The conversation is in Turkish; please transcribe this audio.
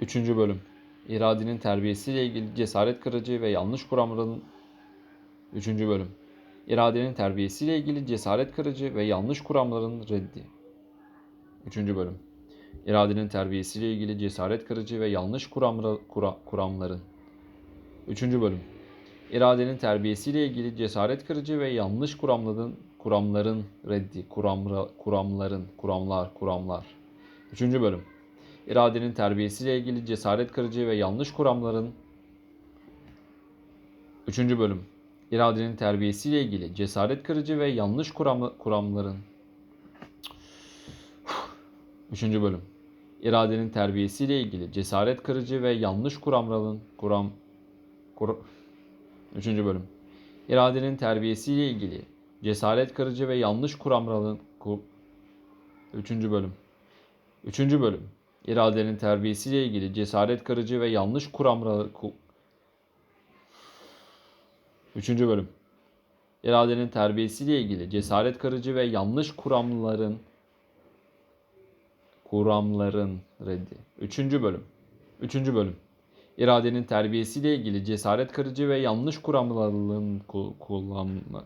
Üçüncü bölüm. İradenin terbiyesiyle ilgili cesaret kırıcı ve yanlış kuramların Üçüncü bölüm. İradenin terbiyesiyle ilgili cesaret kırıcı ve yanlış kuramların reddi. Üçüncü bölüm. İradenin terbiyesiyle ilgili cesaret kırıcı ve yanlış kuramra, kura, kuramların. Üçüncü bölüm. İradenin terbiyesiyle ilgili cesaret kırıcı ve yanlış kuramların kuramların reddi. Kuramra, kuramların, kuramlar, kuramlar. Üçüncü bölüm. İradenin terbiyesiyle ilgili cesaret kırıcı ve yanlış kuramların Üçüncü bölüm. İradenin terbiyesiyle ilgili cesaret kırıcı ve yanlış kuram, kuramların Üçüncü bölüm. İradenin terbiyesiyle ilgili cesaret kırıcı ve yanlış kuramların kuram kur, Üçüncü bölüm. İradenin terbiyesiyle ilgili cesaret kırıcı ve yanlış kuramların ku, Üçüncü bölüm. Üçüncü bölüm. İradenin terbiyesiyle ilgili cesaret kırıcı ve yanlış kuramları ku, Üçüncü bölüm. İradenin terbiyesiyle ilgili cesaret kırıcı ve yanlış kuramların kuramların reddi. Üçüncü bölüm. Üçüncü bölüm. İradenin terbiyesiyle ilgili cesaret kırıcı ve yanlış kuramların ku- kullanma